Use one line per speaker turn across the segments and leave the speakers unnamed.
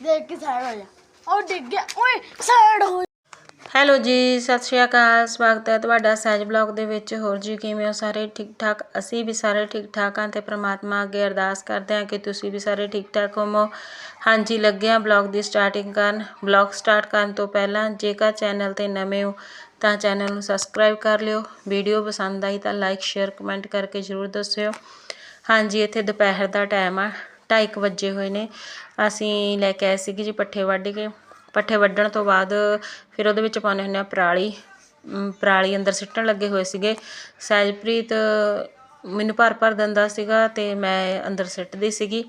ਦੇਖ ਕੇ ਸਾਈਡ ਹੋ ਜਾ ਉਹ ਡਿੱਗ ਗਿਆ। ਓਏ, ਸਾਈਡ ਹੋ
ਹੈਲੋ ਜੀ, ਸਤਿ ਸ਼੍ਰੀ ਅਕਾਲ। ਸਵਾਗਤ ਹੈ ਤੁਹਾਡਾ ਸਹਿਜ ਬਲੌਗ ਦੇ ਵਿੱਚ। ਹੋਰ ਜੀ, ਕਿਵੇਂ ਹੋ ਸਾਰੇ ਠੀਕ ਠਾਕ ਅਸੀਂ ਵੀ ਸਾਰੇ ਠੀਕ ਠਾਕ ਹਾਂ ਤੇ ਪ੍ਰਮਾਤਮਾ ਅੱਗੇ ਅਰਦਾਸ ਕਰਦੇ ਹਾਂ ਕਿ ਤੁਸੀਂ ਵੀ ਸਾਰੇ ਠੀਕ ਠਾਕ ਹੋਵੋ। ਹਾਂਜੀ, ਲੱਗੇ ਹਾਂ ਬਲੌਗ ਦੀ ਸਟਾਰਟਿੰਗ ਕਰਨ। ਬਲੌਗ ਸਟਾਰਟ ਕਰਨ ਤੋਂ ਪਹਿਲਾਂ ਜੇਕਰ ਚੈਨਲ ਤੇ ਨਵੇਂ ਹੋ, ਤਾਂ ਚੈਨਲ ਨੂੰ ਸਬਸਕ੍ਰਾਈਬ ਕਰ ਲਿਓ। ਵੀਡੀਓ ਪਸੰਦ ਆਈ ਤਾਂ ਲਾਈਕ, ਸ਼ੇਅਰ, ਕਮੈਂਟ ਕਰਕੇ ਜ਼ਰੂਰ ਦੱਸਿਓ। ਹਾਂਜੀ, ਇੱਥੇ ਦੁਪਹਿਰ ਦਾ ਟਾਈਮ ਆ। 2:30 ਵਜੇ ਹੋਏ ਨੇ। ਅਸੀਂ ਲੈ ਕੇ ਆਏ ਸੀਗੇ ਜੀ ਪੱਠੇ ਵੱਢ ਕੇ। ਪੱਠੇ ਵੱਢਣ ਤੋਂ ਬਾਅਦ ਫਿਰ ਉਹਦੇ ਵਿੱਚ ਪਾਉਂਦੇ ਹੁੰਦੇ ਆ ਪਰਾਲੀ। ਪਰਾਲੀ ਅੰਦਰ ਸਿੱਟਣ ਲੱਗੇ ਹੋਏ ਸੀਗੇ। ਸਹਿਜਪ੍ਰੀਤ ਮੈਨੂੰ ਭਰ ਭਰ ਦਿੰਦਾ ਸੀਗਾ ਤੇ ਮੈਂ ਅੰਦਰ ਸਿੱਟਦੀ ਸੀਗੀ।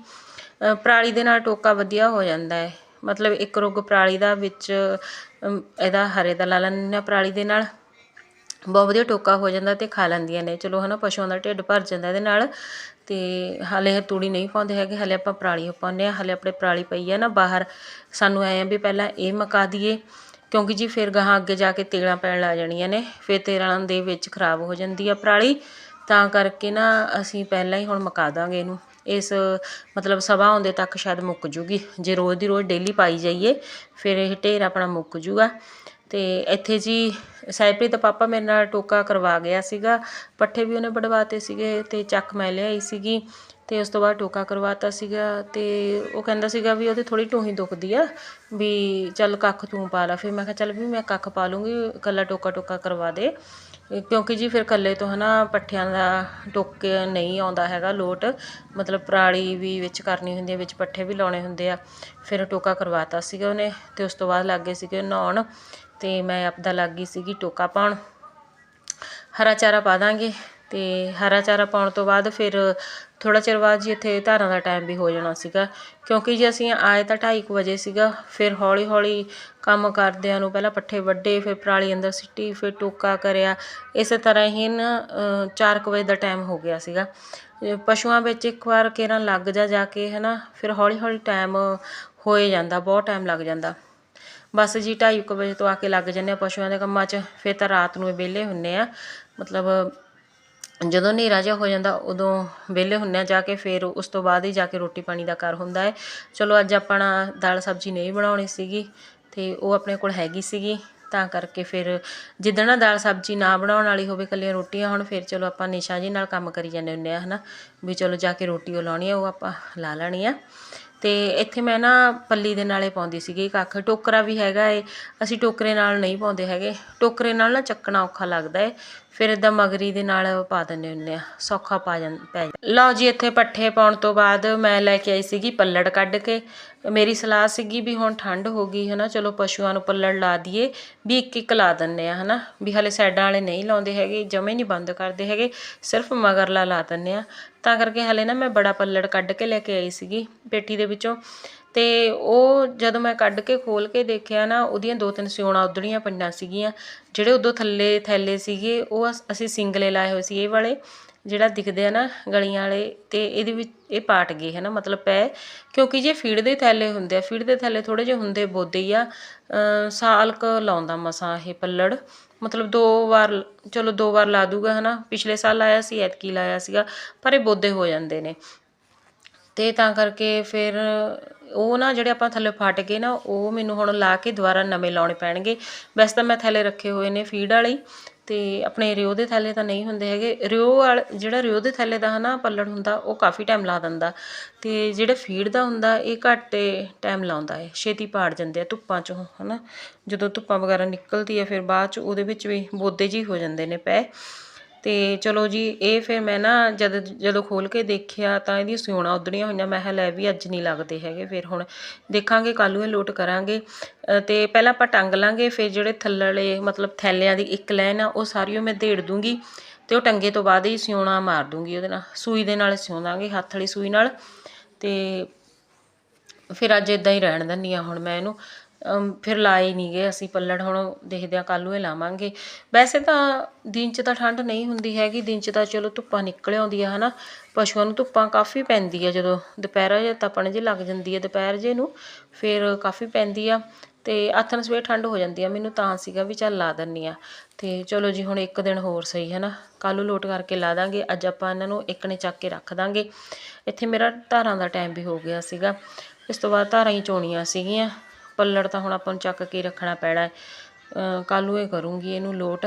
ਪਰਾਲੀ ਦੇ ਨਾਲ ਟੋਕਾ ਵਧੀਆ ਹੋ ਜਾਂਦਾ ਹੈ। ਮਤਲਬ ਇੱਕ ਰੁੱਗ ਪਰਾਲੀ ਦਾ ਵਿੱਚ ਇਹਦਾ ਹਰੇ ਦਾ ਲਾ ਲੈਂਦੇ ਹਾਂ ਪਰਾਲੀ ਦੇ ਨਾਲ। ਬਹੁਤ ਵਧੀਆ ਟੋਕਾ ਹੋ ਜਾਂਦਾ ਤੇ ਖਾ ਲੈਂਦੀਆਂ ਨੇ। ਚਲੋ ਹਨਾ, ਪਸ਼ੂਆਂ ਦਾ ਢਿੱਡ ਭਰ ਜਾਂਦਾ ਇਹਦੇ ਨਾਲ। ਅਤੇ ਹਾਲੇ ਇਹ ਤੂੜੀ ਨਹੀਂ ਪਾਉਂਦੇ ਹੈਗੇ, ਹਾਲੇ ਆਪਾਂ ਪਰਾਲੀ ਪਾਉਂਦੇ ਹਾਂ, ਹਾਲੇ ਆਪਣੇ ਪਰਾਲੀ ਪਈ ਹੈ ਨਾ ਬਾਹਰ। ਸਾਨੂੰ ਐਂ ਆ ਵੀ ਪਹਿਲਾਂ ਇਹ ਮਕਾ ਦਈਏ, ਕਿਉਂਕਿ ਜੀ ਫਿਰ ਗਾਹਾਂ ਅੱਗੇ ਜਾ ਕੇ ਤੇਲਾਂ ਪੈਣ ਲੱਗ ਜਾਣੀਆਂ ਨੇ, ਫਿਰ ਤੇਲਾਂ ਦੇ ਵਿੱਚ ਖਰਾਬ ਹੋ ਜਾਂਦੀ ਆ ਪਰਾਲੀ। ਤਾਂ ਕਰਕੇ ਨਾ ਅਸੀਂ ਪਹਿਲਾਂ ਹੀ ਹੁਣ ਮੁਕਾ ਦਾਂਗੇ ਇਹਨੂੰ। ਇਸ ਮਤਲਬ ਸਵਾ ਆਉਂਦੇ ਤੱਕ ਸ਼ਾਇਦ ਮੁੱਕ ਜੂਗੀ। ਜੇ ਰੋਜ਼ ਦੀ ਰੋਜ਼ ਡੇਲੀ ਪਾਈ ਜਾਈਏ, ਫਿਰ ਇਹ ਢੇਰ ਆਪਣਾ ਮੁੱਕ ਜੂਗਾ। ਅਤੇ ਇੱਥੇ ਜੀ ਸਾਈਪ੍ਰੀਤ ਦਾ ਪਾਪਾ ਮੇਰੇ ਨਾਲ ਟੋਕਾ ਕਰਵਾ ਗਿਆ ਸੀਗਾ, ਪੱਠੇ ਵੀ ਉਹਨੇ ਵਡਵਾਤੇ ਸੀਗੇ ਅਤੇ ਚੱਕ ਮੈਂ ਲਿਆਈ ਸੀਗੀ ਅਤੇ ਉਸ ਤੋਂ ਬਾਅਦ ਟੋਕਾ ਕਰਵਾਤਾ ਸੀਗਾ ਅਤੇ ਉਹ ਕਹਿੰਦਾ ਸੀਗਾ ਵੀ ਉਹਦੇ ਥੋੜ੍ਹੀ ਟੂਹੀ ਦੁਖਦੀ ਆ ਵੀ ਚੱਲ ਕੱਖ ਤੂੰ ਪਾ ਲਾ। ਫਿਰ ਮੈਂ ਕਿਹਾ ਚੱਲ ਵੀ ਮੈਂ ਕੱਖ ਪਾ ਲੂੰਗੀ, ਇਕੱਲਾ ਟੋਕਾ ਟੋਕਾ ਕਰਵਾ ਦੇ। ਕਿਉਂਕਿ ਜੀ ਫਿਰ ਇਕੱਲੇ ਤੋਂ ਹਨਾ ਪੱਠਿਆਂ ਦਾ ਟੋਕੇ ਨਹੀਂ ਆਉਂਦਾ ਹੈਗਾ ਲੋਟ, ਮਤਲਬ ਪਰਾਲੀ ਵੀ ਵਿੱਚ ਕਰਨੀ ਹੁੰਦੀ ਹੈ ਵਿੱਚ ਪੱਠੇ ਵੀ ਲਾਉਣੇ ਹੁੰਦੇ ਆ। ਫਿਰ ਟੋਕਾ ਕਰਵਾਤਾ ਸੀਗਾ ਉਹਨੇ ਅਤੇ ਉਸ ਤੋਂ ਬਾਅਦ ਲੱਗ ਗਏ ਸੀਗੇ ਨਹਾਉਣ। ਤੇ ਮੈਂ ਆਪਦਾ ਲੱਗ ਗਈ ਸੀਗੀ ਟੋਕਾ ਪਾਉਣ। ਹਰਾ ਚਾਰਾ ਪਾ ਦਾਂਗੇ ਤੇ ਹਰਾ ਚਾਰਾ ਪਾਉਣ ਤੋਂ ਬਾਅਦ ਫਿਰ ਥੋੜਾ ਚਿਰ ਬਾਅਦ ਜੀ ਇੱਥੇ ਧਾਰਾਂ ਦਾ ਟਾਈਮ ਵੀ ਹੋ ਜਾਣਾ ਸੀਗਾ। ਕਿਉਂਕਿ ਜੇ ਅਸੀਂ ਆਏ ਤਾਂ 2:30 ਵਜੇ ਸੀਗਾ, ਫਿਰ ਹੌਲੀ ਹੌਲੀ ਕੰਮ ਕਰਦਿਆਂ ਨੂੰ ਪਹਿਲਾਂ ਪੱਠੇ ਵੱਢੇ, ਫਿਰ ਪਰਾਲੀ ਅੰਦਰ ਸਿੱਟੀ, ਫਿਰ ਟੋਕਾ ਕਰਿਆ। ਇਸੇ ਤਰ੍ਹਾਂ ਹੀ ਨਾ 4 ਵਜੇ ਦਾ ਟਾਈਮ ਹੋ ਗਿਆ ਸੀਗਾ। ਪਸ਼ੂਆਂ ਵਿੱਚ ਇੱਕ ਵਾਰ ਕੇਰਾਂ ਲੱਗ ਜਾ ਜਾ ਕੇ ਹਨਾ, ਫਿਰ ਹੌਲੀ ਹੌਲੀ ਟਾਈਮ ਹੋਏ ਜਾਂਦਾ, ਬਹੁਤ ਟਾਈਮ ਲੱਗ ਜਾਂਦਾ। ਬਸ ਜੀ 2:30 ਵਜੇ ਤੋਂ ਆ ਕੇ ਲੱਗ ਜੰਨੇ ਆ ਪਸ਼ੂਆਂ ਦੇ ਕੰਮਾਂ 'ਚ, ਫਿਰ ਤਾਂ ਰਾਤ ਨੂੰ ਵਿਹਲੇ ਹੁੰਨੇ ਆ। ਮਤਲਬ ਜਦੋਂ ਹਨੇਰਾ ਜਿਹਾ ਹੋ ਜਾਂਦਾ, ਉਦੋਂ ਵਿਹਲੇ ਹੁੰਨੇ ਆ ਜਾ ਕੇ, ਫਿਰ ਉਸ ਤੋਂ ਬਾਅਦ ਹੀ ਜਾ ਕੇ ਰੋਟੀ ਪਾਣੀ ਦਾ ਕਰ ਹੁੰਦਾ ਹੈ। ਚਲੋ ਅੱਜ ਆਪਾਂ ਦਾਲ ਸਬਜ਼ੀ ਨਹੀਂ ਬਣਾਉਣੀ ਸੀਗੀ, ਤੇ ਉਹ ਆਪਣੇ ਕੋਲ ਹੈਗੀ ਸੀਗੀ, ਤਾਂ ਕਰਕੇ ਫਿਰ ਜਿੱਦਣ ਨਾ ਦਾਲ ਸਬਜ਼ੀ ਨਾ ਬਣਾਉਣ ਵਾਲੀ ਹੋਵੇ ਕੱਲੀਆਂ ਰੋਟੀਆਂ, ਹੁਣ ਫਿਰ ਚਲੋ ਆਪਾਂ ਨਿਸ਼ਾ ਜੀ ਨਾਲ ਕੰਮ ਕਰੀ ਜਾਂਦੇ ਹੁੰਦੇ ਆ, ਹਨਾ। ਵੀ ਚਲੋ ਜਾ ਕੇ ਰੋਟੀ ਉਹ ਲਾਉਣੀ ਆ, ਉਹ ਆਪਾਂ ਲਾ ਲੈਣੀ ਆ। ਅਤੇ ਇੱਥੇ ਮੈਂ ਨਾ ਪੱਲੀ ਦੇ ਨਾਲੇ ਪਾਉਂਦੀ ਸੀਗੀ ਕੱਖ। ਟੋਕਰਾ ਵੀ ਹੈਗਾ ਏ। ਅਸੀਂ ਟੋਕਰੇ ਨਾਲ ਨਹੀਂ ਪਾਉਂਦੇ ਹੈਗੇ। ਟੋਕਰੇ ਨਾਲ ਨਾ ਚੱਕਣਾ ਔਖਾ ਲੱਗਦਾ ਏ। ਫਿਰ ਇਦਾਂ ਮਗਰੀ ਦੇ ਨਾਲ ਪਾ ਦਿੰਦੇ ਹੁੰਦੇ ਆ, ਸੌਖਾ ਪਾ ਜਾਂ, ਪੈ ਜਾਂਦਾ ਲਓ ਜੀ, ਇੱਥੇ ਪੱਠੇ ਪਾਉਣ ਤੋਂ ਬਾਅਦ ਮੈਂ ਲੈ ਕੇ ਆਈ ਸੀਗੀ ਪੱਲੜ ਕੱਢ ਕੇ। ਮੇਰੀ ਸਲਾਹ ਸੀਗੀ ਵੀ ਹੁਣ ਠੰਡ ਹੋ ਗਈ, ਹਨਾ, ਚਲੋ ਪਸ਼ੂਆਂ ਨੂੰ ਪੱਲੜ ਲਾ ਦਈਏ, ਵੀ ਇੱਕ ਇੱਕ ਲਾ ਦਿੰਨੇ ਆ, ਹਨਾ। ਵੀ ਹਲੇ ਸਾਈਡਾਂ ਵਾਲੇ ਨਹੀਂ ਲਾਉਂਦੇ ਹੈਗੇ ਜਮੇ ਨਹੀਂ ਬੰਦ ਕਰਦੇ ਹੈਗੇ, ਸਿਰਫ ਮਗਰਲਾ ਲਾ ਦਿੰਨੇ ਆ। ਤਾਂ ਕਰਕੇ ਹਲੇ ਨਾ ਮੈਂ ਬੜਾ ਪੱਲੜ ਕੱਢ ਕੇ ਲੈ ਕੇ ਆਈ ਸੀਗੀ ਪੇਟੀ ਦੇ ਵਿੱਚੋਂ। ਅਤੇ ਉਹ ਜਦੋਂ ਮੈਂ ਕੱਢ ਕੇ ਖੋਲ੍ਹ ਕੇ ਦੇਖਿਆ ਨਾ, ਉਹਦੀਆਂ ਦੋ ਤਿੰਨ ਸਿਉਣਾ ਉਧੜੀਆਂ ਪਈਆਂ ਸੀਗੀਆਂ। ਜਿਹੜੇ ਉਦੋਂ ਥੱਲੇ ਥੈਲੇ ਸੀਗੇ, ਉਹ ਅਸ- ਅਸੀਂ ਸਿੰਗਲੇ ਲਾਏ ਹੋਏ ਸੀ, ਇਹ ਵਾਲੇ ਜਿਹੜਾ ਦਿਖਦੇ ਆ ਨਾ ਗਲੀਆਂ ਵਾਲੇ ਅਤੇ ਇਹਦੇ ਵਿੱਚ ਇਹ ਪਾਟ ਗਏ ਹੈ ਨਾ ਮਤਲਬ ਪੈ। ਕਿਉਂਕਿ ਜੇ ਫੀਡ ਦੇ ਥੈਲੇ ਹੁੰਦੇ ਆ, ਫੀਡ ਦੇ ਥੈਲੇ ਥੋੜ੍ਹੇ ਜਿਹੇ ਹੁੰਦੇ ਬੋਦੇ ਹੀ ਆ। ਅਮ ਸਾਲ ਕ ਲਾਉਂਦਾ ਮਸਾਂ ਇਹ ਪੱਲੜ। ਮਤਲਬ ਦੋ ਵਾਰ, ਚਲੋ ਦੋ ਵਾਰ ਲਾ ਦੂਗਾ ਹੈ ਨਾ ਪਿਛਲੇ ਸਾਲ ਲਾਇਆ ਸੀ, ਐਤਕੀ ਲਾਇਆ ਸੀਗਾ, ਪਰ ਇਹ ਬੋਦੇ ਹੋ ਜਾਂਦੇ ਨੇ। ਤੇ ਤਾਂ ਕਰਕੇ ਫਿਰ ਉਹ ਨਾ ਜਿਹੜੇ ਆਪਾਂ ਥੱਲੇ ਫਟ ਗਏ ਨਾ, ਉਹ ਮੈਨੂੰ ਹੁਣ ਲਾ ਕੇ ਦੁਬਾਰਾ ਨਵੇਂ ਲਾਉਣੇ ਪੈਣਗੇ। ਵੈਸੇ ਤਾਂ ਮੈਂ ਥੱਲੇ ਰੱਖੇ ਹੋਏ ਨੇ ਫੀਡ ਵਾਲੇ ਹੀ, ਤੇ ਆਪਣੇ ਰਿਓ ਦੇ ਥੱਲੇ ਤਾਂ ਨਹੀਂ ਹੁੰਦੇ ਹੈਗੇ। ਰਿਓ ਵਾਲ, ਜਿਹੜਾ ਰਿਓ ਦੇ ਥੱਲੇ ਦਾ ਹਨਾ ਪੱਲੜ ਹੁੰਦਾ, ਉਹ ਕਾਫੀ ਟਾਈਮ ਲਾ ਦਿੰਦਾ। ਤੇ ਜਿਹੜਾ ਫੀਡ ਦਾ ਹੁੰਦਾ, ਇਹ ਘੱਟ ਟਾਈਮ ਲਾਉਂਦਾ ਹੈ ਛੇਤੀ ਪਾੜ ਜਾਂਦੇ ਆ ਧੁੱਪਾਂ ਚੋਂ, ਹਨਾ। ਜਦੋਂ ਧੁੱਪਾਂ ਵਗੈਰਾ ਨਿਕਲਦੀ ਹੈ ਫਿਰ ਬਾਅਦ ਚ ਉਹਦੇ ਵਿੱਚ ਵੀ ਬੋਦੇ ਜੀ ਹੋ ਜਾਂਦੇ ਨੇ ਪੈ ਅਤੇ ਚਲੋ ਜੀ, ਇਹ ਫਿਰ ਮੈਂ ਨਾ ਜਦ, ਜਦੋਂ ਖੋਲ੍ਹ ਕੇ ਦੇਖਿਆ ਤਾਂ ਇਹਦੀਆਂ ਸਿਉਣਾ ਉਧੜੀਆਂ ਹੋਈਆਂ, ਮੈਂ ਕਿਹਾ ਲੈ ਵੀ ਅੱਜ ਨਹੀਂ ਲੱਗਦੇ ਹੈਗੇ, ਫਿਰ ਹੁਣ ਦੇਖਾਂਗੇ, ਕੱਲ੍ਹ ਨੂੰ ਇਹ ਲੋਟ ਕਰਾਂਗੇ। ਅਤੇ ਪਹਿਲਾਂ ਆਪਾਂ ਟੰਗ ਲਾਂਗੇ, ਫਿਰ ਜਿਹੜੇ ਥੱਲੜੇ ਮਤਲਬ ਥੈਲਿਆਂ ਦੀ ਇੱਕ ਲਾਈਨ ਆ, ਉਹ ਸਾਰੀ ਉਹ ਮੈਂ ਦੇੜ ਦੂੰਗੀ ਅਤੇ ਉਹ ਟੰਗੇ ਤੋਂ ਬਾਅਦ ਹੀ ਸਿਉਣਾ ਮਾਰ ਦੂੰਗੀ ਉਹਦੇ ਨਾਲ, ਸੂਈ ਦੇ ਨਾਲ ਸਿਉਂ ਦਾਂਗੇ ਹੱਥ ਵਾਲੀ ਸੂਈ ਨਾਲ। ਅਤੇ ਫਿਰ ਅੱਜ ਇਦਾਂ ਹੀ ਰਹਿਣ ਦਿੰਦੀ ਹਾਂ ਹੁਣ ਮੈਂ ਇਹਨੂੰ। ਫਿਰ ਲਾਏ ਨਹੀਂ ਗਏ, ਅਸੀਂ ਪੱਲੜ ਹੁਣ ਦੇਖਦੇ ਹਾਂ ਕੱਲ੍ਹ ਨੂੰ ਇਹ ਲਾਵਾਂਗੇ। ਵੈਸੇ ਤਾਂ ਦਿਨ 'ਚ ਤਾਂ ਠੰਡ ਨਹੀਂ ਹੁੰਦੀ ਹੈਗੀ, ਦਿਨ 'ਚ ਤਾਂ ਚਲੋ ਧੁੱਪਾਂ ਨਿਕਲ ਆਉਂਦੀਆਂ ਆ ਹਨਾ। ਪਸ਼ੂਆਂ ਨੂੰ ਧੁੱਪਾਂ ਕਾਫੀ ਪੈਂਦੀ ਆ ਜਦੋਂ ਦੁਪਹਿਰਾ ਜੇ ਤਪਣ ਜੇ ਲੱਗ ਜਾਂਦੀ ਹੈ ਦੁਪਹਿਰ ਜੇ ਨੂੰ ਫਿਰ ਕਾਫੀ ਪੈਂਦੀ ਆ ਤੇ ਆਥਣ ਸਵੇਰ ਠੰਡ ਹੋ ਜਾਂਦੀ ਆ। ਮੈਨੂੰ ਤਾਂ ਸੀਗਾ ਵੀ ਚੱਲ ਲਾ ਦਿੰਨੀ ਆ। ਤੇ ਚਲੋ ਜੀ, ਹੁਣ ਇੱਕ ਦਿਨ ਹੋਰ ਸਹੀ ਹੈ ਨਾ ਕੱਲ੍ਹ ਨੂੰ ਲੋਟ ਕਰਕੇ ਲਾ ਦਾਂਗੇ, ਅੱਜ ਆਪਾਂ ਇਹਨਾਂ ਨੂੰ ਇੱਕ ਨੇ ਚੱਕ ਕੇ ਰੱਖ ਦਾਂਗੇ। ਇੱਥੇ ਮੇਰਾ ਧਾਰਾਂ ਦਾ ਟਾਈਮ ਵੀ ਹੋ ਗਿਆ ਸੀਗਾ। ਇਸ ਤੋਂ ਬਾਅਦ ਧਾਰਾਂ ਹੀ ਚੋਣੀਆਂ ਸੀਗੀਆਂ। ਪੱਲੜ ਤਾਂ ਹੁਣ ਆਪਾਂ ਨੂੰ ਚੱਕ ਕੇ ਰੱਖਣਾ ਪੈਣਾ ਹੈ। ਕੱਲ੍ਹ ਨੂੰ ਇਹ ਕਰੂੰਗੀ ਇਹਨੂੰ ਲੋਟ।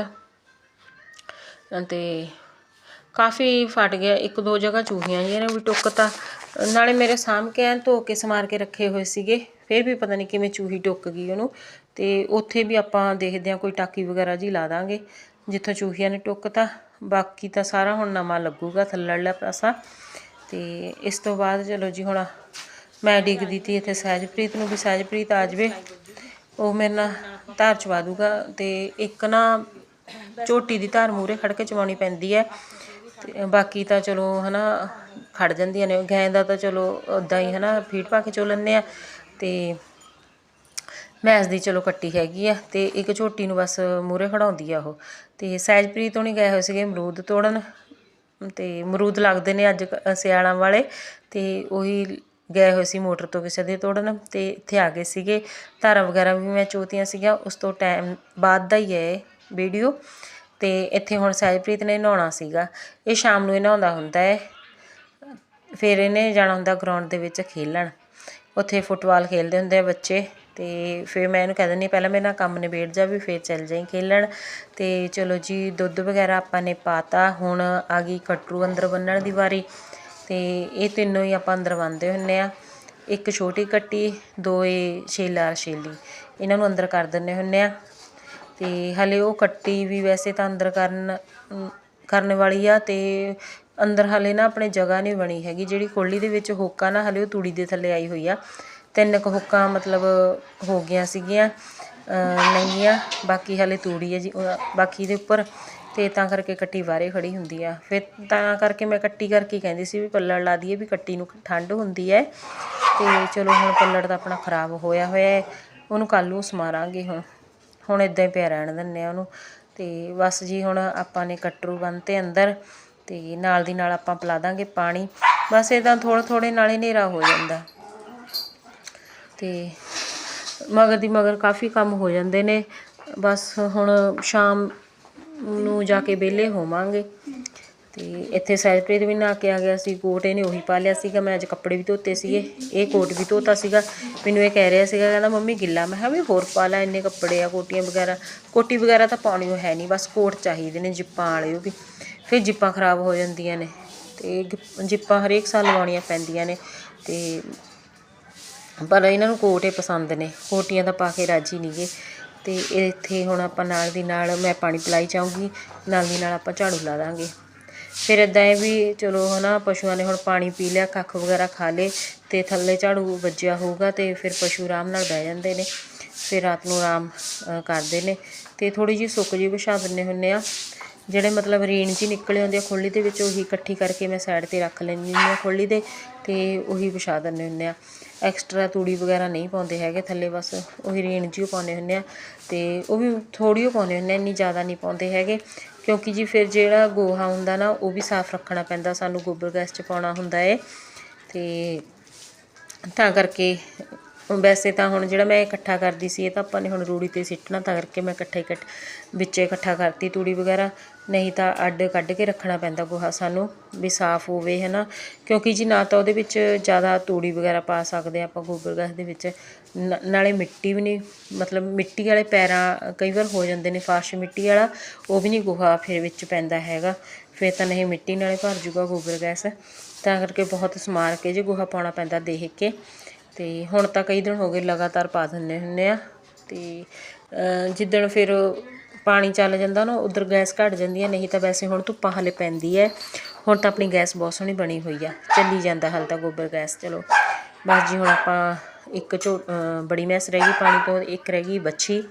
ਤੇ ਕਾਫੀ ਫਟ ਗਿਆ, ਇੱਕ ਦੋ ਜਗ੍ਹਾ ਚੂਹੀਆਂ ਜਿਹੀਆਂ ਨੇ ਵੀ ਟੁੱਕਤਾ ਨਾਲੇ ਮੇਰੇ ਸਾਂਭ ਕੇ ਐਨ ਧੋ ਕੇ ਸਮਾਰ ਕੇ ਰੱਖੇ ਹੋਏ ਸੀਗੇ, ਫਿਰ ਵੀ ਪਤਾ ਨਹੀਂ ਕਿਵੇਂ ਚੂਹੀ ਟੁੱਕ ਗਈ ਉਹਨੂੰ। ਤੇ ਉੱਥੇ ਵੀ ਆਪਾਂ ਦੇਖਦੇ ਹਾਂ ਕੋਈ ਟਾਕੀ ਵਗੈਰਾ ਜੀ ਲਾ ਦਾਂਗੇ, ਜਿੱਥੋਂ ਚੂਹੀਆਂ ਨੇ ਟੁੱਕਤਾ ਬਾਕੀ ਤਾਂ ਸਾਰਾ ਹੁਣ ਨਵਾਂ ਲੱਗੂਗਾ ਥੱਲੜਲਾ ਪਾਸਾ। ਤੇ ਇਸ ਤੋਂ ਬਾਅਦ ਚਲੋ ਜੀ ਹੁਣ ਮੈਂ ਡਿੱਗਦੀ ਤੀ ਇੱਥੇ ਸਹਿਜਪ੍ਰੀਤ ਨੂੰ ਵੀ ਸਹਿਜਪ੍ਰੀਤ ਆ ਜਾਵੇ। ਉਹ ਮੇਰੇ ਨਾਲ ਧਾਰ ਚਵਾ ਦੂਗਾ ਤੇ ਇੱਕ ਨਾ ਝੋਟੀ ਦੀ ਧਾਰ ਮੂਰੇ ਖੜ ਕੇ ਚਵਾਉਣੀ ਪੈਂਦੀ ਹੈ। ਤੇ ਬਾਕੀ ਤਾਂ ਚਲੋ ਹਨਾ, ਖੜ ਜਾਂਦੀਆਂ ਨੇ। ਗੈਂ ਦਾ ਤਾਂ ਚਲੋ ਉਦਾਂ ਹੀ ਹਨਾ, ਫੀਡ ਪਾ ਕੇ ਚੋ ਲੈਂਦੇ ਆ। ਤੇ ਮੈਸ ਦੀ ਚਲੋ ਕੱਟੀ ਹੈਗੀ ਆ ਤੇ ਇੱਕ ਝੋਟੀ ਨੂੰ ਬਸ ਮੂਰੇ ਖੜਾਉਂਦੀ ਆ ਉਹ। ਤੇ ਸਹਿਜਪ੍ਰੀਤ ਹੋਣੀ ਗਏ ਹੋਏ ਸੀਗੇ ਅਮਰੂਦ ਤੋੜਨ। ਤੇ ਅਮਰੂਦ ਲੱਗਦੇ ਨੇ ਅੱਜ ਕ- ਸਿਆਲਾਂ ਵਾਲੇ। ਤੇ ਉਹੀ ਗਏ ਹੋਏ ਸੀ ਮੋਟਰ ਤੋਂ ਕਿਸੇ ਦੇ ਤੋੜਨ ਅਤੇ ਇੱਥੇ ਆ ਗਏ ਸੀਗੇ। ਧਾਰਾਂ ਵਗੈਰਾ ਵੀ ਮੈਂ ਚੋਤੀਆਂ ਸੀਗੀਆਂ ਉਸ ਤੋਂ ਟਾਈਮ ਬਾਅਦ ਦਾ ਹੀ ਹੈ ਇਹ ਵੀਡੀਓ। ਅਤੇ ਇੱਥੇ ਹੁਣ ਸਹਿਜਪ੍ਰੀਤ ਨੇ ਨਹਾਉਣਾ ਸੀਗਾ। ਇਹ ਸ਼ਾਮ ਨੂੰ ਇਹ ਨਹਾਉਂਦਾ ਹੁੰਦਾ ਹੈ। ਫਿਰ ਇਹਨੇ ਜਾਣਾ ਹੁੰਦਾ ਗਰਾਊਂਡ ਦੇ ਵਿੱਚ ਖੇਲਣ। ਉੱਥੇ ਫੁੱਟਬਾਲ ਖੇਲਦੇ ਹੁੰਦੇ ਆ ਬੱਚੇ। ਤੇ ਫਿਰ ਮੈਂ ਇਹਨੂੰ ਕਹਿ ਦਿੰਦੀ ਪਹਿਲਾਂ ਮੇਰੇ ਨਾਲ ਕੰਮ ਨਿਬੇੜ ਜਾ ਵੀ, ਫਿਰ ਚੱਲ ਜਾਈਂ ਖੇਲਣ। ਤੇ ਚਲੋ ਜੀ, ਦੁੱਧ ਵਗੈਰਾ ਆਪਾਂ ਨੇ ਪਾਤਾ। ਹੁਣ ਆ ਗਈ ਕਟਰੂ ਅੰਦਰ ਬੰਨਣ ਦੀ ਵਾਰੀ। ਅਤੇ ਇਹ ਤਿੰਨੋਂ ਹੀ ਆਪਾਂ ਅੰਦਰ ਬੰਨਦੇ ਹੁੰਨੇ ਆ। ਇੱਕ ਛੋਟੀ ਕੱਟੀ ਦੋ ਇਹ ਛੇਲਾ ਛੇਲੀ। ਇਹਨਾਂ ਨੂੰ ਅੰਦਰ ਕਰ ਦਿੰਦੇ ਹੁੰਦੇ ਹਾਂ ਅਤੇ ਹਾਲੇ ਉਹ ਕੱਟੀ ਵੀ ਵੈਸੇ ਤਾਂ ਅੰਦਰ ਕਰਨ ਕਰਨ ਵਾਲੀ ਆ ਅਤੇ ਅੰਦਰ ਹਾਲੇ ਨਾ ਆਪਣੇ ਜਗ੍ਹਾ ਨਹੀਂ ਬਣੀ ਹੈਗੀ। ਜਿਹੜੀ ਕੋਲੀ ਦੇ ਵਿੱਚ ਹੋਕਾ ਨਾ ਹਾਲੇ ਉਹ ਤੂੜੀ ਦੇ ਥੱਲੇ ਆਈ ਹੋਈ ਆ। ਤਿੰਨ ਕੁ ਹੁੱਕਾਂ ਮਤਲਬ ਹੋ ਗਈਆਂ ਸੀਗੀਆਂ ਅਹ, ਨਹੀਂਆਂ ਬਾਕੀ ਹਲੇ ਤੂੜੀ ਹੈ ਜੀ ਬਾਕੀ ਦੇ ਉੱਪਰ ਅਤੇ ਤਾਂ ਕਰਕੇ ਕੱਟੀ ਬਾਹਰੇ ਖੜ੍ਹੀ ਹੁੰਦੀ ਆ। ਫਿਰ ਤਾਂ ਕਰਕੇ ਮੈਂ ਕੱਟੀ ਕਰਕੇ ਕਹਿੰਦੀ ਸੀ ਵੀ ਪੱਲੜ ਲਾ ਦਈਏ ਵੀ ਕੱਟੀ ਨੂੰ ਠੰਡ ਹੁੰਦੀ ਹੈ ਅਤੇ ਚਲੋ ਹੁਣ ਪੱਲੜ ਤਾਂ ਆਪਣਾ ਖਰਾਬ ਹੋਇਆ ਹੋਇਆ ਹੈ ਉਹਨੂੰ ਕੱਲ੍ਹ ਨੂੰ ਸਮਾਰਾਂਗੇ ਹੁਣ। ਹੁਣ ਇਦਾਂ ਹੀ ਪਿਆ ਰਹਿਣ ਦਿੰਦੇ ਆ ਉਹਨੂੰ। ਅਤੇ ਬਸ ਜੀ ਹੁਣ ਆਪਾਂ ਨੇ ਕਟਰੂ ਬੰਨਤੇ ਅੰਦਰ। ਅਤੇ ਨਾਲ ਦੀ ਨਾਲ ਆਪਾਂ ਪਿਲਾ ਦਾਂਗੇ ਪਾਣੀ। ਬਸ ਇਦਾਂ ਥੋੜ੍ਹਾ ਥੋੜ੍ਹੇ ਨਾਲ ਹੀ ਹਨੇਰਾ ਹੋ ਜਾਂਦਾ। ਅਤੇ ਮਗਰ ਦੀ ਮਗਰ ਕਾਫੀ ਕੰਮ ਹੋ ਜਾਂਦੇ ਨੇ। ਬਸ ਹੁਣ ਸ਼ਾਮ ਨੂੰ ਜਾ ਕੇ ਵਿਹਲੇ ਹੋਵਾਂਗੇ। ਤੇ ਇੱਥੇ ਸੈਲਪ੍ਰੀਤ ਵੀ ਨਹਾ ਕੇ ਆ ਗਿਆ ਸੀ, ਕੋਟ ਇਹਨੇ ਉਹੀ ਪਾ ਲਿਆ ਸੀਗਾ। ਮੈਂ ਅੱਜ ਕੱਪੜੇ ਵੀ ਧੋਤੇ ਸੀਗੇ, ਇਹ ਕੋਟ ਵੀ ਧੋਤਾ ਸੀਗਾ। ਮੈਨੂੰ ਇਹ ਕਹਿ ਰਿਹਾ ਸੀਗਾ, ਕਹਿੰਦਾ, ਮੰਮੀ, ਗਿੱਲਾ ਮੈਂ ਕਿਹਾ, ਵੀ ਹੋਰ ਪਾ ਲੈ ਇੰਨੇ ਕੱਪੜੇ ਆ, ਕੋਟੀਆਂ ਵਗੈਰਾ। ਕੋਟੀ ਵਗੈਰਾ ਤਾਂ ਪਾਉਣੀ ਉਹ ਹੈ ਨਹੀਂ ਬਸ ਕੋਟ ਚਾਹੀਦੇ ਨੇ ਜਿੱਪਾਂ ਵਾਲੇ ਉਹ ਵੀ। ਫਿਰ ਜਿੱਪਾਂ ਖਰਾਬ ਹੋ ਜਾਂਦੀਆਂ ਨੇ ਤੇ ਗਿ- ਜਿੱਪਾਂ ਹਰੇਕ ਸਾਲ ਲਵਾਉਣੀਆਂ ਪੈਂਦੀਆਂ ਨੇ ਤੇ ਪਰ ਇਹਨਾਂ ਨੂੰ ਕੋਟ ਹੀ ਪਸੰਦ ਨੇ। ਕੋਟੀਆਂ ਤਾਂ ਪਾ ਕੇ ਰਾਜੀ ਨਹੀਂਗੇ ਅਤੇ ਇੱਥੇ ਹੁਣ ਆਪਾਂ ਨਾਲ ਦੀ ਨਾਲ ਮੈਂ ਪਾਣੀ ਪਿਲਾਈ ਜਾਊਂਗੀ, ਨਾਲ ਦੀ ਨਾਲ ਆਪਾਂ ਝਾੜੂ ਲਾ ਦਾਂਗੇ। ਫਿਰ ਇਦਾਂ ਹੈ ਵੀ ਚਲੋ ਹੈ ਨਾ ਪਸ਼ੂਆਂ ਨੇ ਹੁਣ ਪਾਣੀ ਪੀ ਲਿਆ, ਕੱਖ ਵਗੈਰਾ ਖਾ ਲੇ ਅਤੇ ਥੱਲੇ ਝਾੜੂ ਵੱਜਿਆ ਹੋਊਗਾ ਅਤੇ ਫਿਰ ਪਸ਼ੂ ਆਰਾਮ ਨਾਲ ਬਹਿ ਜਾਂਦੇ ਨੇ। ਫਿਰ ਰਾਤ ਨੂੰ ਆਰਾਮ ਕਰਦੇ ਨੇ ਅਤੇ ਥੋੜ੍ਹੀ ਜਿਹੀ ਸੁੱਕ ਜਿਹੀ ਵਿਛਾ ਦਿੰਦੇ ਹੁੰਦੇ ਆ। ਜਿਹੜੇ ਮਤਲਬ ਰੇਣ ਜੀ ਨਿਕਲੇ ਹੁੰਦੇ ਆ ਖੁੱਲੀ ਦੇ ਵਿੱਚ ਉਹੀ ਇਕੱਠੀ ਕਰਕੇ ਮੈਂ ਸਾਈਡ ਤੇ ਰੱਖ ਲੈਂਦੀ ਹੁੰਦੀ ਹਾਂ ਖੁੱਲੀ ਦੇ ਅਤੇ ਉਹੀ ਵਿਛਾ ਦਿੰਦੇ ਹੁੰਦੇ ਹਾਂ ਐਕਸਟਰਾ ਤੂੜੀ ਵਗੈਰਾ ਨਹੀਂ ਪਾਉਂਦੇ ਹੈਗੇ ਥੱਲੇ, ਬਸ ਉਹੀ ਰੇਣ ਜੀ ਪਾਉਂਦੇ ਹੁੰਦੇ ਹਾਂ ਅਤੇ ਉਹ ਵੀ ਥੋੜ੍ਹੀ ਓ ਪਾਉਂਦੇ ਹੁੰਦੇ ਆ, ਇੰਨੀ ਜ਼ਿਆਦਾ ਨਹੀਂ ਪਾਉਂਦੇ ਹੈਗੇ ਕਿਉਂਕਿ ਜੀ ਫਿਰ ਜਿਹੜਾ ਗੋਹਾ ਹੁੰਦਾ ਨਾ, ਉਹ ਵੀ ਸਾਫ਼ ਰੱਖਣਾ ਪੈਂਦਾ, ਸਾਨੂੰ ਗੋਬਰ ਗੈਸ ਚ ਪਾਉਣਾ ਹੁੰਦਾ ਹੈ ਅਤੇ ਤਾਂ ਕਰਕੇ ਵੈਸੇ ਤਾਂ ਹੁਣ ਜਿਹੜਾ ਮੈਂ ਇਕੱਠਾ ਕਰਦੀ ਸੀ, ਇਹ ਤਾਂ ਆਪਾਂ ਨੇ ਹੁਣ ਰੂੜੀ ਤੇ ਸਿੱਟਣਾ, ਤਾਂ ਕਰਕੇ ਮੈਂ ਇਕੱਠੇ ਇਕੱਠ ਵਿੱਚੇ ਇਕੱਠਾ ਕਰਤੀ ਤੂੜੀ ਵਗੈਰਾ। ਨਹੀਂ ਤਾਂ ਅੱਡ ਕੱਢ ਕੇ ਰੱਖਣਾ ਪੈਂਦਾ ਗੋਹਾ ਸਾਨੂੰ, ਵੀ ਸਾਫ਼ ਹੋਵੇ ਹੈ ਨਾ ਕਿਉਂਕਿ ਜੀ ਨਾ ਤਾਂ ਉਹਦੇ ਵਿੱਚ ਜ਼ਿਆਦਾ ਤੂੜੀ ਵਗੈਰਾ ਪਾ ਸਕਦੇ ਹਾਂ ਆਪਾਂ ਗੋਬਰ ਗੈਸ ਦੇ ਵਿੱਚ। ਨ- ਨਾਲੇ ਮਿੱਟੀ ਵੀ ਨਹੀਂ, ਮਤਲਬ ਮਿੱਟੀ ਵਾਲੇ ਪੈਰਾਂ ਕਈ ਵਾਰ ਹੋ ਜਾਂਦੇ ਨੇ, ਫਾਸ਼ ਮਿੱਟੀ ਵਾਲਾ, ਉਹ ਵੀ ਨਹੀਂ ਗੋਹਾ ਫਿਰ ਵਿੱਚ ਪੈਂਦਾ ਹੈਗਾ। ਫਿਰ ਤਾਂ ਨਹੀਂ ਮਿੱਟੀ ਨਾਲੇ ਭਰ ਜੂਗਾ ਗੋਬਰ ਗੈਸ। ਤਾਂ ਕਰਕੇ ਬਹੁਤ ਸਮਾਰ ਕੇ ਜੇ ਗੋਹਾ ਪਾਉਣਾ ਪੈਂਦਾ ਦੇਖ ਕੇ। ਤੇ ਹੁਣ ਤਾਂ ਕਈ ਦਿਨ ਹੋ ਗਏ ਲਗਾਤਾਰ ਪਾ ਦਿੰਦੇ ਹੁੰਦੇ ਆ ਤੇ ਜਿੱਦਣ ਫਿਰ ਪਾਣੀ ਚੱਲ ਜਾਂਦਾ ਨਾ ਉਧਰ ਗੈਸ ਘਟ ਜਾਂਦੀ ਹੈ ਨਹੀਂ ਤਾਂ ਵੈਸੇ ਹੁਣ ਧੁੱਪਾਂ ਹਲੇ ਪੈਂਦੀ ਹੈ ਹੁਣ ਤਾਂ ਆਪਣੀ ਗੈਸ ਬਹੁਤ ਸੋਹਣੀ ਬਣੀ ਹੋਈ ਆ ਚੱਲੀ ਜਾਂਦਾ ਹਾਲੇ ਤਾਂ ਗੋਬਰ ਗੈਸ ਚਲੋ। ਬਸ ਜੀ ਹੁਣ ਆਪਾਂ ਇੱਕ ਝੋ ਬੜੀ ਮੈਸ ਰਹਿ ਗਈ ਪਾਣੀ ਤੋਂ ਇੱਕ ਰਹਿ ਗਈ ਬੱਚੀ।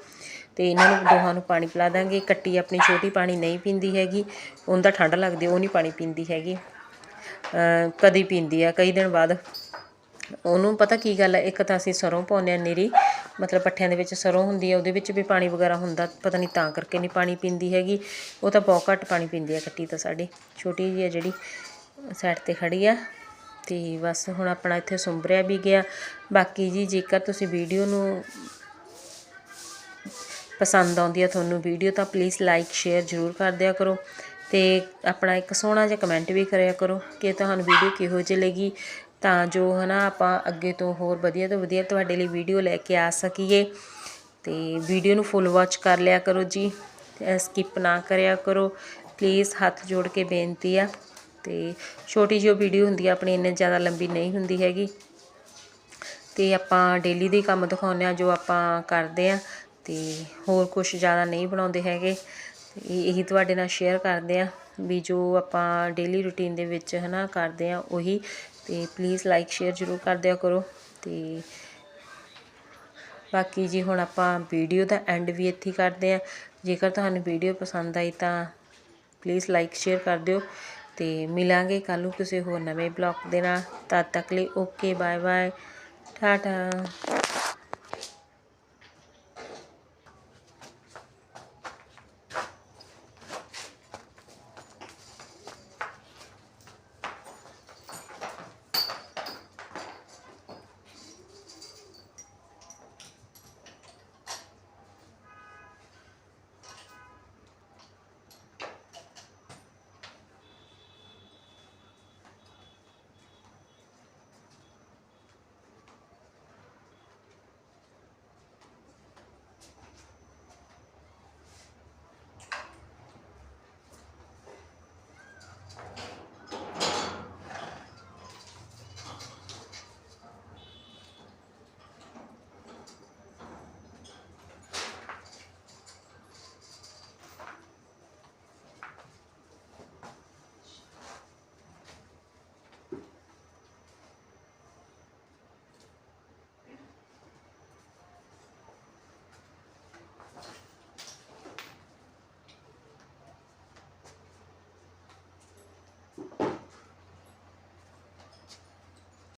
ਤੇ ਇਹਨਾਂ ਨੂੰ ਦੋਹਾਂ ਨੂੰ ਪਾਣੀ ਪਿਲਾ ਦਾਂਗੇ। ਕੱਟੀ ਆਪਣੀ ਛੋਟੀ ਪਾਣੀ ਨਹੀਂ ਪੀਂਦੀ ਹੈਗੀ ਉਹਨੂੰ ਤਾਂ ਠੰਡ ਲੱਗਦੀ ਉਹ ਨਹੀਂ ਪਾਣੀ ਪੀਂਦੀ ਹੈਗੀ। ਅਹ, ਕਦੀ ਪੀਂਦੀ ਆ ਕਈ ਦਿਨ ਬਾਅਦ। ਉਹਨੂੰ ਪਤਾ ਕੀ ਗੱਲ ਹੈ ਇੱਕ ਤਾਂ ਅਸੀਂ ਸਰੋਂ ਪਾਉਂਦੇ ਹਾਂ ਨੀਰੀ, ਮਤਲਬ ਪੱਠਿਆਂ ਦੇ ਵਿੱਚ ਸਰੋਂ ਹੁੰਦੀ ਹੈ ਉਹਦੇ ਵਿੱਚ ਵੀ ਪਾਣੀ ਵਗੈਰਾ ਹੁੰਦਾ, ਪਤਾ ਨਹੀਂ ਤਾਂ ਕਰਕੇ ਨਹੀਂ ਪਾਣੀ ਪੀਂਦੀ ਹੈਗੀ, ਉਹ ਤਾਂ ਬਹੁਤ ਘੱਟ ਪਾਣੀ ਪੀਂਦੀ ਹੈ ਕੱਟੀ ਤਾਂ ਸਾਡੀ, ਛੋਟੀ ਜਿਹੀ ਹੈ ਜਿਹੜੀ, ਸਾਈਡ ਤੇ ਖੜੀ ਆ, ਤੇ ਬਸ ਹੁਣ ਆਪਣਾ ਇੱਥੇ ਸੁੰਬਰਿਆ ਵੀ ਗਿਆ, ਬਾਕੀ ਜੀ ਜੇਕਰ ਤੁਸੀਂ ਵੀਡੀਓ ਨੂੰ ਪਸੰਦ ਆਉਂਦੀ ਹੈ ਤੁਹਾਨੂੰ ਵੀਡੀਓ, ਤਾਂ ਪਲੀਜ਼ ਲਾਈਕ ਸ਼ੇਅਰ ਜ਼ਰੂਰ ਕਰ ਦਿਆ ਕਰੋ, ਤੇ ਆਪਣਾ ਇੱਕ ਸੋਹਣਾ ਜਿਹਾ ਕਮੈਂਟ ਵੀ ਕਰਿਆ ਕਰੋ, ਕਿ ਤੁਹਾਨੂੰ ਵੀਡੀਓ ਕਿਹੋ ਜਿਹੀ ਲੱਗੀ ਤਾਂ ਜੋ ਹੈ ਨਾ ਆਪਾਂ ਅੱਗੇ ਤੋਂ ਹੋਰ ਵਧੀਆ ਤੋਂ ਵਧੀਆ ਤੁਹਾਡੇ ਲਈ ਵੀਡੀਓ ਲੈ ਕੇ ਆ ਸਕੀਏ। ਤੇ ਵੀਡੀਓ ਨੂੰ ਫੁੱਲ ਵਾਚ ਕਰ ਲਿਆ ਕਰੋ ਜੀ। ਸਕਿਪ ਨਾ ਕਰਿਆ ਕਰੋ। ਪਲੀਜ਼ ਹੱਥ ਜੋੜ ਕੇ ਬੇਨਤੀ ਆ। ਤੇ ਛੋਟੀ ਜਿਹੀ ਵੀਡੀਓ ਹੁੰਦੀ ਆ, ਆਪਣੀ ਇੰਨੇ ਜ਼ਿਆਦਾ ਲੰਬੀ ਨਹੀਂ ਹੁੰਦੀ ਹੈਗੀ। ਤੇ ਆਪਾਂ ਡੇਲੀ ਦੇ ਕੰਮ ਦਿਖਾਉਂਦੇ ਆ ਜੋ ਆਪਾਂ ਕਰਦੇ ਆ। ਤੇ ਹੋਰ ਕੁਝ ਜ਼ਿਆਦਾ ਨਹੀਂ ਬਣਾਉਂਦੇ ਹੈਗੇ। ਤੇ ਇਹੀ ਤੁਹਾਡੇ ਨਾਲ ਸ਼ੇਅਰ ਕਰਦੇ ਆ ਵੀ ਜੋ ਆਪਾਂ ਡੇਲੀ ਰੁਟੀਨ ਦੇ ਵਿੱਚ ਹਨਾ ਕਰਦੇ ਆ, ਉਹੀ ਤੇ ਪਲੀਜ਼ ਲਾਈਕ ਸ਼ੇਅਰ ਜ਼ਰੂਰ ਕਰ ਦਿਆ ਕਰੋ ਤੇ ਬਾਕੀ ਜੀ ਹੁਣ ਆਪਾਂ ਵੀਡੀਓ ਦਾ ਐਂਡ ਵੀ ਇੱਥੇ ਕਰਦੇ ਆ ਜੇਕਰ ਤੁਹਾਨੂੰ ਵੀਡੀਓ ਪਸੰਦ ਆਈ ਤਾਂ ਪਲੀਜ਼ ਲਾਈਕ ਸ਼ੇਅਰ ਕਰ ਦਿਓ ਤੇ ਮਿਲਾਂਗੇ ਕੱਲ ਨੂੰ ਕਿਸੇ ਹੋਰ ਨਵੇਂ ਬਲੌਗ ਦੇ ਨਾਲ। ਤਦ ਤੱਕ ਲਈ ਓਕੇ ਬਾਏ ਬਾਏ ਟਾਟਾ।